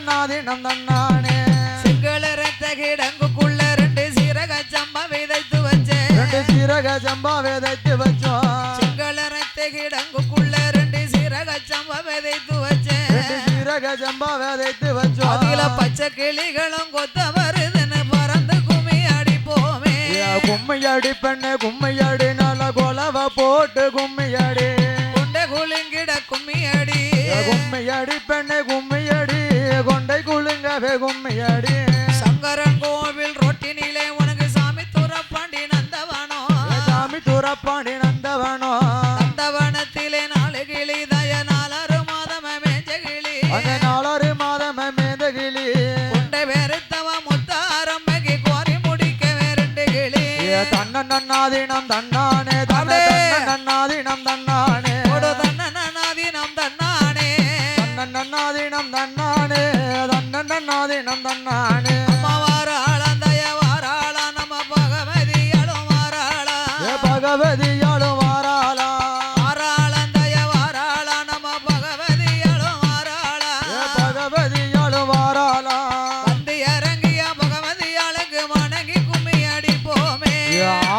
நன்னாதினம் தன்னானே செங்கல ரத்த கிடங்குக்குள்ள ரெண்டு சீரக சம்பா விதைத்து வச்சேன். ரெண்டு சீரக சம்பா விதைத்து வச்சோம். செங்கல ரத்த கிடங்குக்குள்ள ரெண்டு சீரக சம்பா விதைத்து வச்சேன். ரெண்டு சீரக சம்பா விதைத்து வச்சோம். அதுல பச்சை கிளிகளும் கொத்த வருதுன்னு பறந்து கும்மி அடிப்போமே. கும்மியடி பெண்ணு கும்மியடி நல்ல கொலவ போட்டு கும்மியடி கொண்ட குலுங்கிட கும்மி அடி. ஏ, கும்மியடி பெண்ணு சாமி துறப்பாண்டி நந்தவனோ? நந்தவனத்திலே நாலு கிளி தய நாலாறு மாதம மேஞ்ச கிளி அந்த நாளொரு மாதம் மேதகிளி கொண்ட வெறுத்தவ முத்தாரம்பகி கோரி முடிக்க ரெண்டு கிளி ஏ, தன்ன நன்னாதினம் தன்னானே.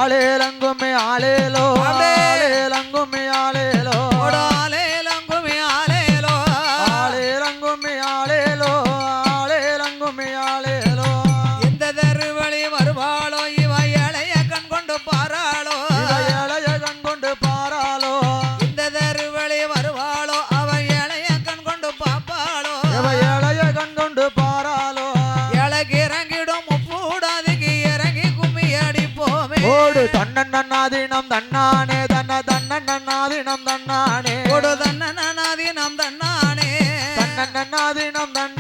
ஆளேலங்குமே ஆளேலோ தன்னானே தன்ன தன்னன் நன்னாதினம் தன்னானே. கொடு தன்னநாதி நம் தன்னானே. தன்னன். நன்னாதினம்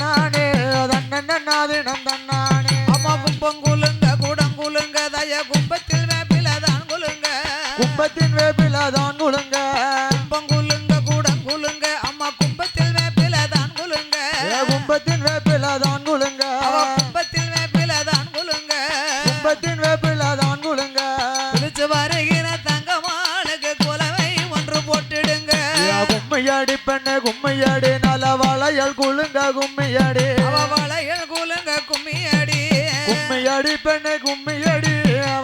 பெண்ணு கும்மியடி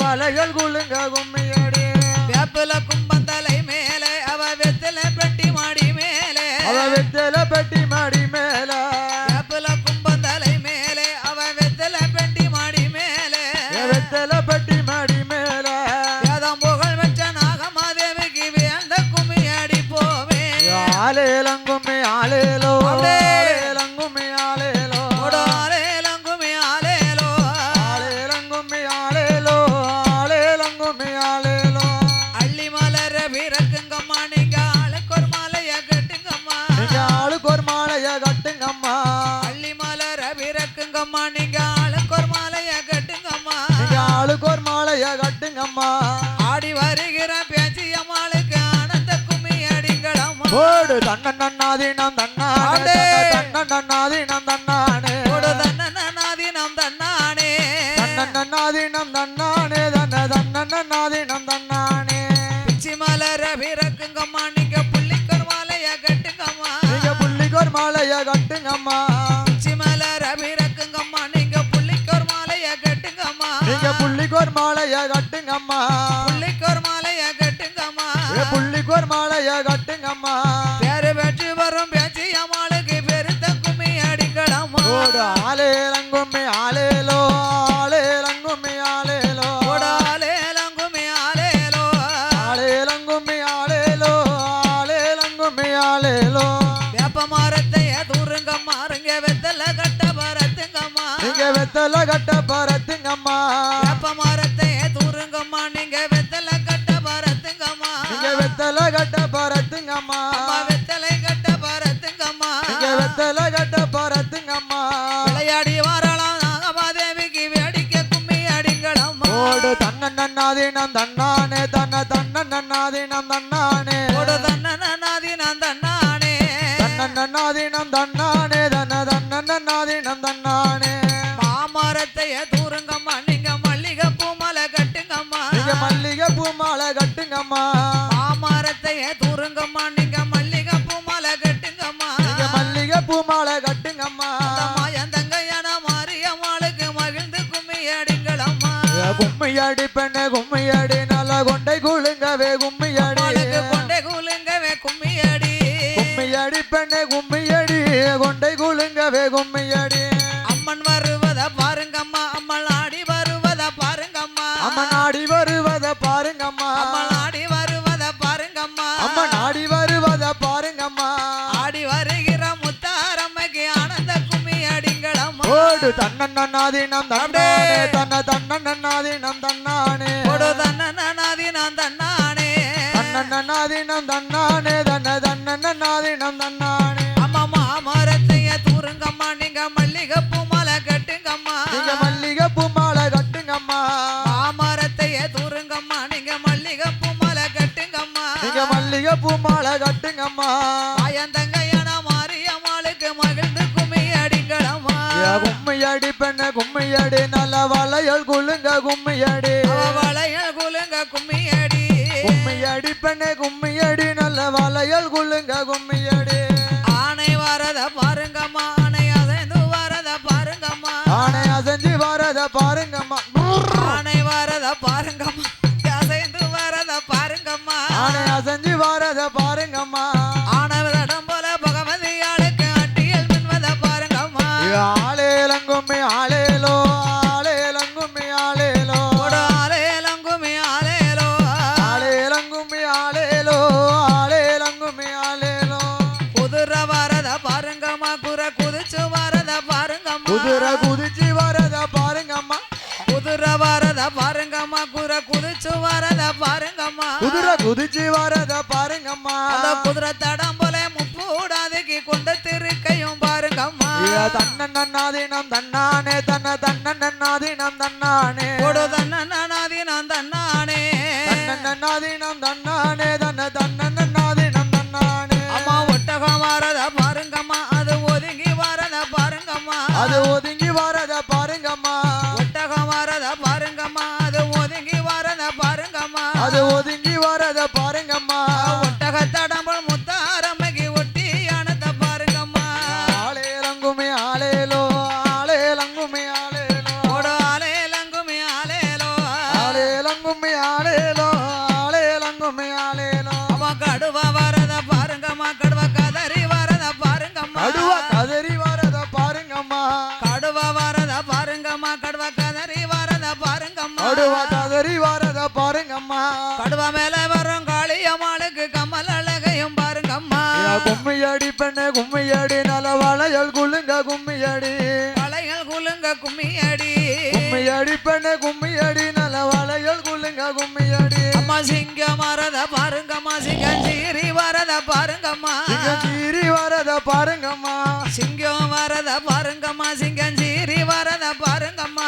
வளையல் குழுங்க கும்மியடி. வேப்பில கும்பந்தலை மேலே அவ வெத்தில பெட்டி மாடி மேலே. அவ வெத்தல பெட்டி மாடி மேல. ஆடி வருகிற பேச்சியம்மாளுக்கு ஆனந்த கும்மி அடிங்களம்மா ஓடு தன்னன் நன்னாதீனம் தன்னானே அப்படியே. தன்னன். நன்னாதீனம் தன்னானே கொடு தன்னநாதீனம் தன்னானே. தன்னன் நன்னாதீனம் தன்னானே தன்ன தன்னன் நன்னாதீனம் தன்னானே. பிச்சி மலர பிறக்குங்கம்மா நீங்க புள்ளிக்கொரு மாலைய கட்டுங்கம்மா. நீங்க புள்ளிக்கு ஒரு மாலைய கட்டுங்கம்மா. பிச்சி மலர பிறக்குங்கம்மா நீங்க புள்ளிக்கொரு மாலைய கட்டுங்கம்மா. நீங்க ஒரு மாலைய கட்டுங்கம்மா. புள்ளிக்கு ஒரு மாலைய கட்டுங்கம்மா. பேரு பெற்று வரும் பேச்சியம்மாளுக்கு பெருத்த கும்மி அடிங்களம்மா ஓடு ஆலேலங்கும்மி ஆலேலோ ஆலேலங்கும்மி ஆலேலோ ஓடாலேலம் கும்மி ஆலேலோ ஆலேலங்கும்மி ஆலேலோ ஆலேலங்கும்மி ஆலேலோ வேப்ப மரத்தைய தூருங்க மாறுங்க வெத்தல கட்ட பரத்துங்கம்மா நீங்க வெத்தல கட்ட பரத்துங்கம்மா நீங்க வெத்தல கட்ட பரத்துங்கம்மா விளையாடி வரலாம் நாகமாதேவிக்கு வேடிக்கை கும்மி அடிங்களம்மா ஓடு தன்ன நன்னாதீனம் தன்னானே. தன்ன தன்ன நன்னாதீனம் தன்னானே. ஓடு தன்னநாதி நான் தன்னானே தன்ன நன்னாதீனம் தன்னானே தன்ன தன்ன நன்னாதீனம் கும்மியடி பெண்ணே கும்மியடி. நல்ல கொண்டை குலுங்கவே கும்மியடி. கொண்டை குலுங்கவே கும்மியடி. கும்மியடி பெண்ணே கும்மியடி. கொண்டை குலுங்கவே கும்மியடி. அம்மன் வருவத பாருங்கம்மா அம்மல் ஆடி வருவத பாருங்கம்மா. அம்மா நாடி வருவத பாருங்கம்மா. அம்மல் ஆடி வருவத பாருங்கம்மா. அம்மா நாடி வருவத பாருங்கம்மா. ஆடி வருகிற முத்தாரம்மைக்கு ஆனந்த கும்மி அடிங்களம்மா ஓடு தன்னன்னாதீனம் தன்னானே தன்ன தன்னன்னாதீனம் தன்னன்னாதீனம் தன்னானே தன்ன தன்னன்னாதீனம் தன்னானே. அம்மா மாமரத்தைய தூருங்கம்மா நீங்க மல்லிகைப்பூ மாலை கட்டுங்கம்மா. நீங்க மல்லிகை பூ மாலை கட்டுங்கம்மா. மாமரத்தைய தூருங்கம்மா நீங்க மல்லிகைப்பூ மாலை கட்டுங்கம்மா. நீங்க மல்லிகை பூ மாலை கட்டுங்கம்மா. ஆயந்தங்கையான மாரியம்மாளுக்கு மகிழ்ந்து கும்மி அடிங்களம்மா கும்மியடி பெண்ண கும்மியடி நல்ல வளையல் குலுங்க கும்மியடி வளையல் குலுங்க கும்மி அடி. கும்மியடி பெண்ணே கும்மியடி நல்ல வளையல் குள்ளுங்க கும்மியடி. குதிரை குதிச்சு வரத பாருங்கம்மா. அந்த குதிரை தடம் போல முப்பூடாதைக்கு கொண்ட திருக்கையும் பாருங்கம்மா. ஏ தன்னன்னாதீனம் தன்னானே குலுங்க கும்மியடி அம்மா சிங்கம் வரத பாருங்கம்மா சிங்கம் சீரி வரத பாருங்கம்மா. சீறி வரத பாருங்கம்மா. சிங்கம் வரத பாருங்கம்மா சிங்கம் சீரி வரத பாருங்கம்மா.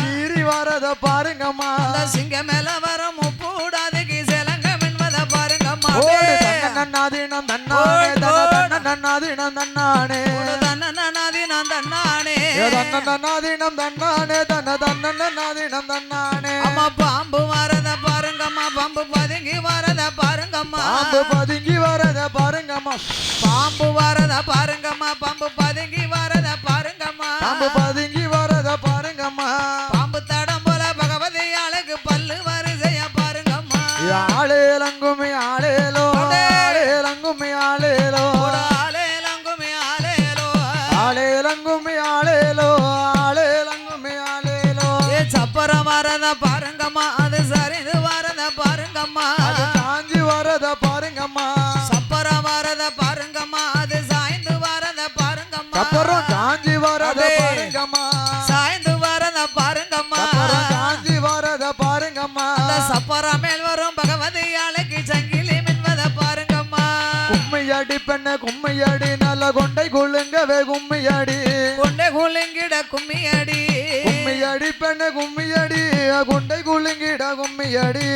சீறி வரத பாருங்கம்மா. அந்த சிங்கம் மேல வர முப்பூடாதைக்கு சிலங்கம் என்பத பாருங்கம்மா. ஓடு தன்னன்னாதீனம் தன்னானே தன தன்னன்னாதீனம் தன்னானே. நான் தன்னானே. ஏ தன்னன்னாதீனம் தன்னானே தன தன்னன்னாதீனம் தன்னானே. வரத பெண்ண கும்மியடி நல்ல கொண்டை குலுங்கவே கும்மியடி. கொண்டை குலுங்கிட கும்மியடி. கும்மியடி பெண்ண கும்மியடி கொண்டை குலுங்கிட கும்மியடி.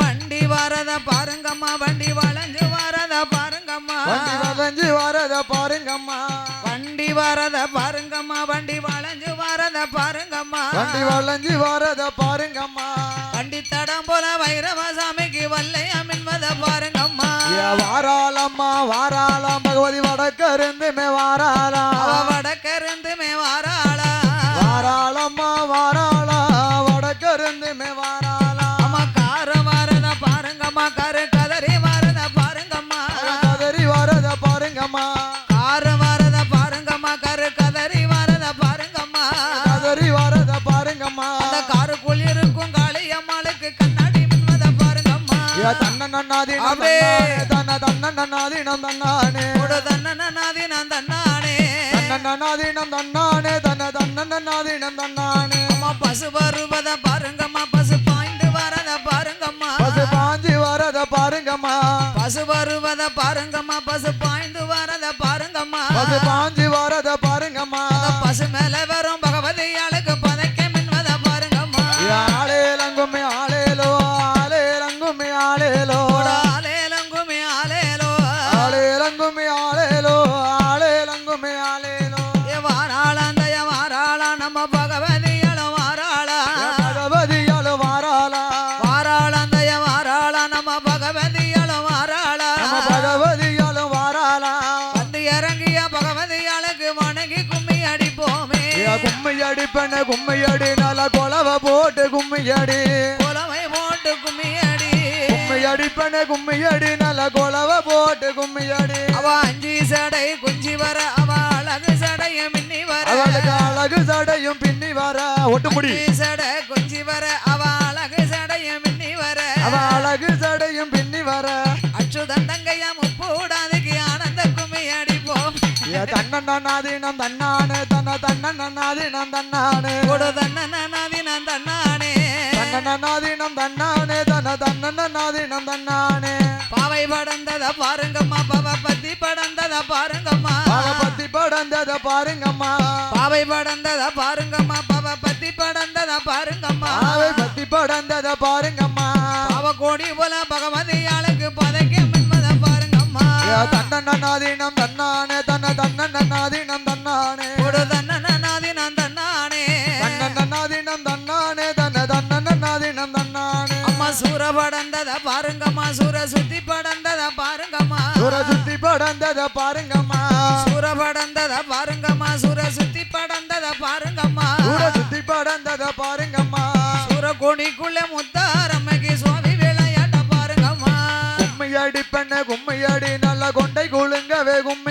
வண்டி வரத பாருங்கம்மா வண்டி வளைஞ்சு வரத பாருங்கம்மா. வண்டி வளைஞ்சி வரத பாருங்கம்மா. வண்டி வரத பாருங்கம்மா வண்டி வளைஞ்சு வரத பாருங்கம்மா. வண்டி வளைஞ்சி வரத பாருங்கம்மா. வண்டி தடம் போல வைரவசாமிக்கு வல்லையா மின்வத பாருங்கம்மா. வாராளம்மா வாராளம் பகவதி அவ வடக்கிருந்துமே வாராளா? வாராளம்மா வாராளா? வடக்கருந்துமே தன்ன நன்னாதீனம் அப்படியே. தன்ன தன்ன நன்னாதீனம் தன்னானே. கொடு தன்னநாதினம் தன்னானே. தன்ன நன்னாதீனம் தன்னானே. தன்ன தன்ன நன்னாதீனம் தன்னானே. அம்மா பசு வருவத பாருங்கம்மா. பசு பாய்ந்து வரத பாருங்கம்மா. பசு பாஞ்சி வரத பாருங்கம்மா. பசு வருவத பாருங்கம்மா. கும்மியடி பெண்ண கும்மியடி நல்ல கொலவ போட்டு கும்மியடி. புலமை போட்டு கும்மி அடி கும்மியடி பெண்ண கும்மியடி நல்ல கொலவ போட்டு கும்மியடி. அவ அஞ்சு சடை குஞ்சி வர அவ அழகு சடைய மின்னி வர. அவளுக்கு அழகு சடையும் பின்னி வர. ஒட்டுமுடி. சடை குஞ்சி வர அவ அழகு சடைய மின்னி வர. அவ அழகு ஏ தன்னண்ணாதீனம் தன்னானே தன்ன தன்னண்ணாதீனம் தன்னானே. கொடு தன்னநாதி நான் தன்னானே. தன்னண்ணாதீனம் தன்னானே தன்ன தன்னண்ணாதீனம் தன்னானே. பாவை படந்தத பாருங்கம்மா பாவ பத்தி படந்தத பாருங்கம்மா. பத்தி படந்தத பாருங்கம்மா. பாவை படந்தத பாருங்கம்மா பாவ பத்தி படந்தத பாருங்கம்மா. ஆவை பத்தி படந்தத பாருங்கம்மா. பாவ கோடி போல பகவதி ஆளுக்கு பதைக்க மின்மத பாருங்கம்மா தன்னண்ணாதீனம் தன்னானே. படந்தத பாருங்கம்மா. சூர சுத்தி படந்தத பாருங்கம்மா. சுர சுத்தி படந்தத பாருங்கம்மா. சூர படந்தத பாருங்கம்மா. சூர சுத்தி படந்தத பாருங்கம்மா. சுர சுத்தி படந்தத பாருங்கம்மா. சூர கோணிக்குள்ள முத்தாரம்மைக்கு சுவாமி விளையாட்ட பாருங்கம்மா. கும்மியடி பெண்ண கும்மியடி நல்ல கொண்டை குலுங்கவே கும்மியடி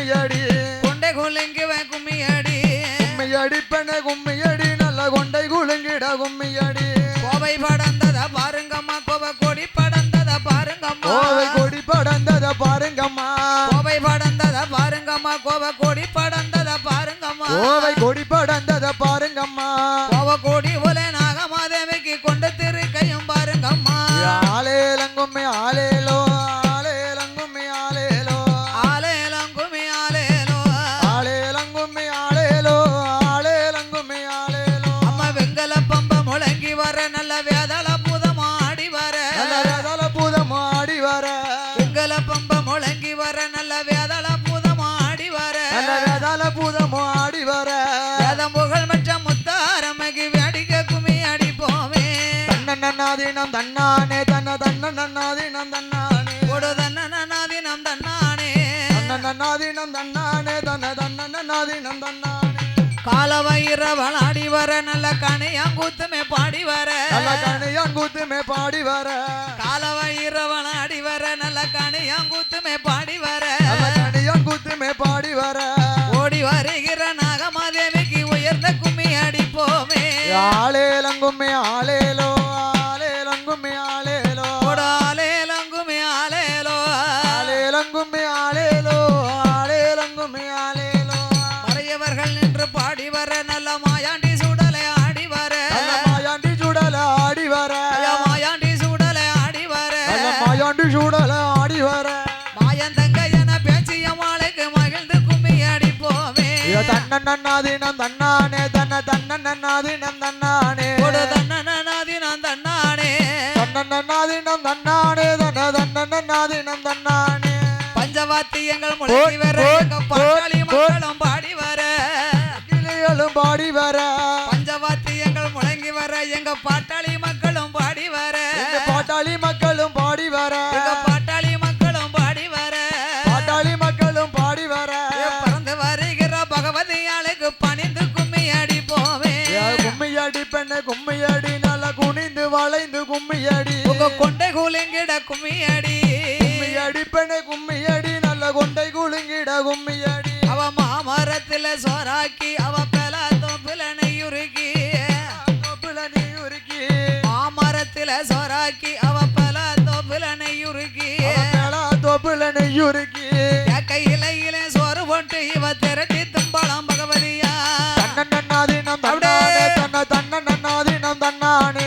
தன்னண்ணாதீனம் தன்னானே தன்ன தன்னண்ணாதீனம் தன்னானே. கொடு தன்னநாதினம் தன்னானே. தன்னண்ணாதீனம் தன்னானே தன்ன தன்னண்ணாதீனம் தன்னானே. காலவயிரவள் ஆடி வர நல்ல கணையாங்கூத்துமே பாடி வர. நல்ல கணியான் கூத்துமே பாடி வர. காலவயிரவள் ஆடி வர நல்ல கணையாங்கூத்துமே பாடி வர. நல்ல கணியான் கூத்துமே பாடி வர. ஓடி வருகிற நாகமாதேவிக்கு உயர்ந்த கும்மி அடிப்போமே. ஆளேலங்கும்மி ஆளேலோ. ஐயோ தன்னண்ணாதீனம் தன்னானே தன்ன தன்னண்ணாதீனம் தன்னானே. கொடு தன்னநாதி நான் தன்னானே. தன்னண்ணாதீனம் தன்னானே தன்ன தன்னண்ணாதீனம் தன்னானே. பஞ்சவாத்தியங்கள் முழங்கி வர போட், உங்க கொண்டை கூலிங்கிட கும்மி அடி கும்மியடி பெண்ணு கும்மியடி நல்ல கொண்டை குலுங்கிட கும்மியடி. அவ மாமரத்துல சோறாக்கி அவ பெல தோப்புல நெய்யுருக்கி தொப்புல நீ உருக்கி. மாமரத்துல சோறாக்கி அவ பல தோப்புல நெய்யுருக்கி அடுப்புல நெய்யுருக்கி கையில இல சோறு போட்டு இவ திரட்டி தும்பலாம் பகவதியா. தன்னானே தன்ன தன்னன்னாதீனம் தன்னானே.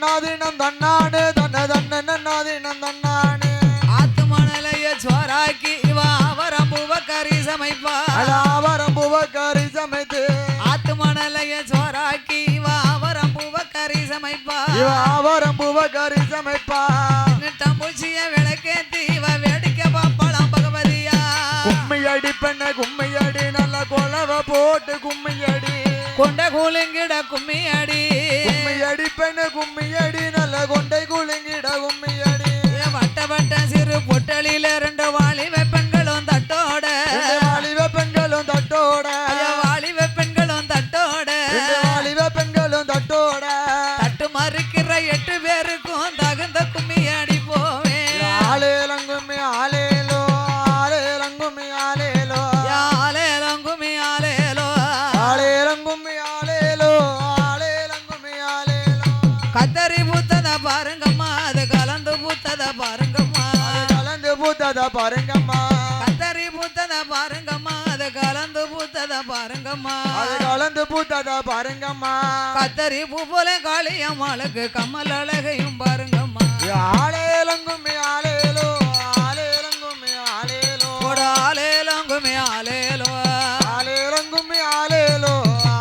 தன்னன்னாதீனம் தன்னானே தன்ன தன்னன்னாதீனம் தன்னானே ஆத்து மணலைய சோறாக்கி இவ அவரம்புவ கறி சமைப்பா. அலாவரம் புவக்காரி சமைத்து. ஆத்து மணலைய சோறாக்கி இவ அவரம்புவ கறி சமைப்பா. இவ ஆவரம் சமைப்பா. நிட்டம்பூச்சிய விளக்கேத்தி இவ வேடிக்கை பாப்பலாம் பகவதியா. கும்மியடி பெண்ண கும்மியடி கொண்ட கூலுங்கிட கும்மியடி. கும்மியடி பெண்ணு கும்மியடி கத்தரி பூ போல காளியம்மாளுக்கு கம்மல் அழகையும் பாருங்கம்மா. ஆலேலங்கும்மி ஆலேலோ போட ஆலேலம் கும்மி ஆலேலோ ஆலேலங்கும்மி ஆலேலோ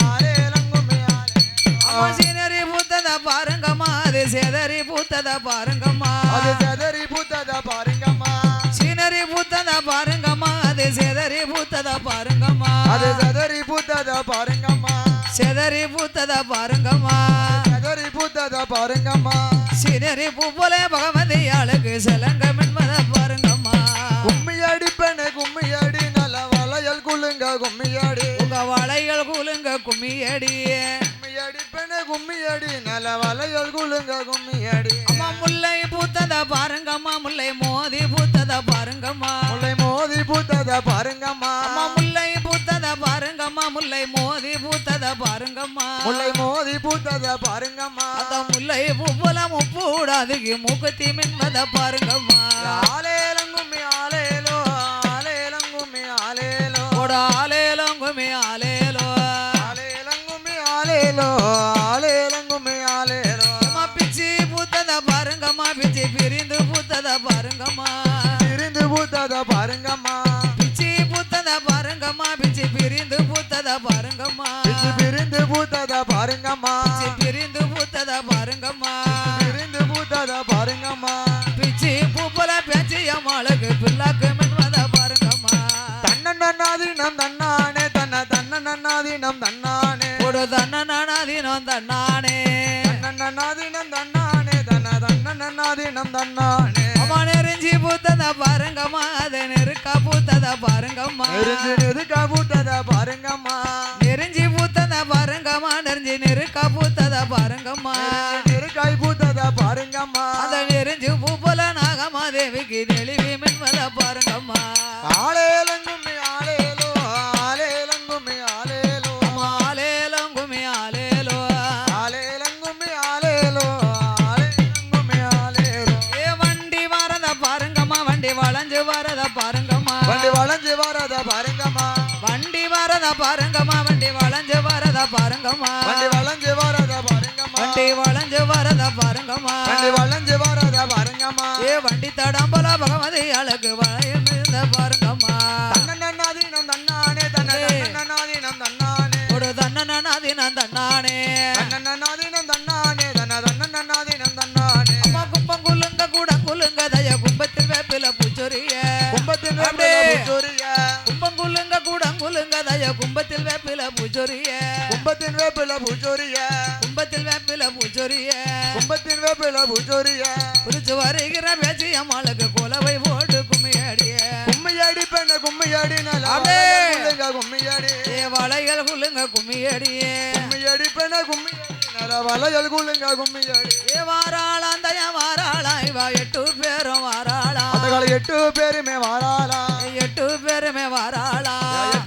ஆலேலங்கும்மி ஆலேலோ அம்மா சீனரி பூத்தத பாருங்கம்மா அது செதறி பூத்தத பாருங்கம்மா. அது செதறி பூத்தத பாருங்கம்மா. சீனரி பூத்தத பாருங்கம்மா அது செதறி பூத்தத பாருங்கம்மா. அது செதறி செதறி பூத்தத பாருங்கம்மா. செதறி பூத்தத பாருங்கம்மா. சீனரி பூ போல பகவதி ஆளுக்கு செலங்க மின்மத பாருங்கம்மா. கும்மியடி பெண்ணு கும்மியடி நல்ல வளையல் குலுங்க கும்மியடி. உங்க வளைகள் கூலுங்க கும்மியடி. கும்மியடி பெண்ணு கும்மியடி நல்ல வளையல் குலுங்க கும்மியடி. அம்மா முல்லை பூத்தத பாருங்கம்மா முல்லை மோதி பூத்தத பாருங்கம்மா. முல்லை மோதி பூத்தத பாருங்கம்மா. பாருங்கம்மா. முல்லை மோதி பூத்தத பாருங்கம்மா. அந்த முல்லை பூ போல முப்பூடாதுக்கு மூக்குத்தி மின்மத பாருங்கம்மா. ஆலேலங்கும்மி ஆலேலோ ஆலேலங்கும்மி ஆலேலோ. போட ஆலேலம் கும்மி ஆலேலோ. ஆலேலங்கும்மி ஆலேலோ ஆலேலங்கும்மி ஆலேலோ. அம்மா பிச்சி பூத்தத பாருங்கம்மா பிச்சி பிரிந்து பூத்தத பாருங்கம்மா. திரிந்து பூத்தத பாருங்கம்மா. பிச்சி பூத்தத பாருங்கம்மா பிச்சி பிரிந்து பூத்தத பாருங்கம்மா. பிரிந்து பூத்தத பாருங்கம்மா. பிரிந்து பூத்தத பாருங்கம்மா. பிரிந்து பூத்தத பாருங்கம்மா. பிச்சி பூ போல பேச்சு அம்மாளுக்கு பிள்ளாக்கு மின்மத பாருங்கம்மா. தன்னன்னாதீனம் தன்னானே தன்ன தன்னன்னாதீனம் தன்னானே. ஒரு தன்னனாதீனம் தன்னானே. தன்னன்னாதீனம் தன்னானே தன்ன தன்னன்னாதீனம் தன்னானே. அம்மா நெறிஞ்சி பூத்தத பாருங்கம்மா அதை நெருக்கா பூத்தத பாருங்கம்மா. நெருக்க பூத்தத பாருங்கம்மா. நெருக்கா பூத்தத பாருங்கம்மா. நெருக்காய் பூத்தத பாருங்கம்மா. அந்த நெறிஞ்சு பூ போல நாகம்மா தேவிக்கு நெளிவி மின்மத பாருங்கம்மா. ஆலேலங்கும்மி ஆலேலோ அம்மா ஆலேலம் கும்மி ஆலேலோ ஆலேலங்கும்மி ஆலேலோ ஆலேலங்கும்மி ஆலேலோ ஏ வண்டி வரத பாருங்கம்மா வண்டி வளைஞ்சு வரத பாருங்கம்மா. வண்டி வளைஞ்சு வரத பாருங்கம்மா. வண்டி வரத பாருங்கம்மா வண்டி வளைஞ்சு வரத பாருங்கம்மா. தடம்பல பகவதி அழகு வளையம் இருந்த பாருங்கம்மா. தன்னன்னாதீனம் தன்னானே தன்ன தன்னன்னாதீனம் தன்னானே. ஒரு தன்னனாதீனம் தன்னானே. தன்னன்னாதீனம் தன்னானே தன்ன தன்னன்னாதீனம் தன்னானே. அம்மா குப்பம் குலுங்க கூட குலுங்க தய கும்பத்தில் வேப்பில பூச்சொரிய. கும்பத்தின் அப்படியே. பூச்சொரிய. கும்பம் குலுங்க கூட குலுங்க தய கும்பத்தில் வேப்பில பூச்சொரிய. கும்பத்தின் வேப்பில பூச்சொரிய. கும்பத்தில் வேப்பில பூச்சொரிய. கும்பத்தின் வேப்பில பூச்சொரிய. குறிச்சு வருகிற குலுங்க கும்மியடியே. கும்மியடி பெண்ண கும்மியடி நல்ல வளையல் குல்லுங்க கும்மியடி. ஏ வாராளாம் தய வாராளாம் இவ எட்டு பேரும் கால எட்டு பேருமே வாராளா. எட்டு பேருமே வாராளாம்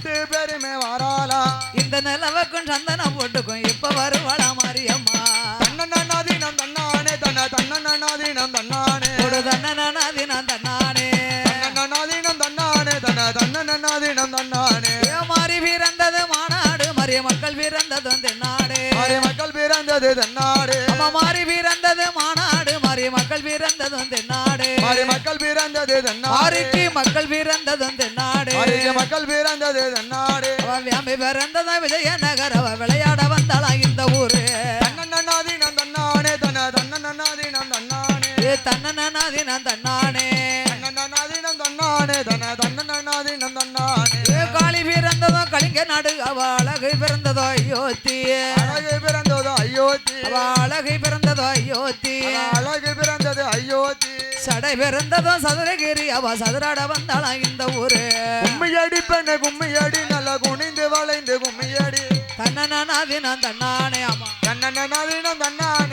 பிறந்தது தன்னாடு. மாறி பிறந்தது மாநாடு மறிய மக்கள் பிறந்ததும் தென்னாடு. மாறி மக்கள் பிறந்தது தன்னாடு. மக்கள் பிறந்ததும் தென்னாடு. மக்கள் பிறந்தது தன்னாடு. அவ வியாமி பிறந்ததும் விஜயநகர் அவ விளையாட வந்தாளாம் இந்த ஊரு. தன்னன்னாதினம் தன்னானே தன தன்னன்னாதினம் தன்னானே. ஏ தன்னனாதினம் தன்னானே. தன்னன்னாதினம் தன்னானே தன தன்னன்னாதினம் தன்னானே. ஏ காளி பிறந்ததும் கலிங்க நாடு அவ அழகு பிறந்ததோ அயோத்தி அழகு பிறந்தது அயோத்தி? அழகு பிறந்ததோ அயோத்தி. அழகு பிறந்தது அயோத்தி? சடை பிறந்ததும் சதுரகிரி அவ சதுராட வந்தாளாம் இந்த ஊரு. கும்மியடி பெண்ணு கும்மியடி நல்ல குனிந்து வளைந்து கும்மியடி தன்னனாதினம் தன்னானே ஆமா தன்னன்னாதினம் தன்னானே.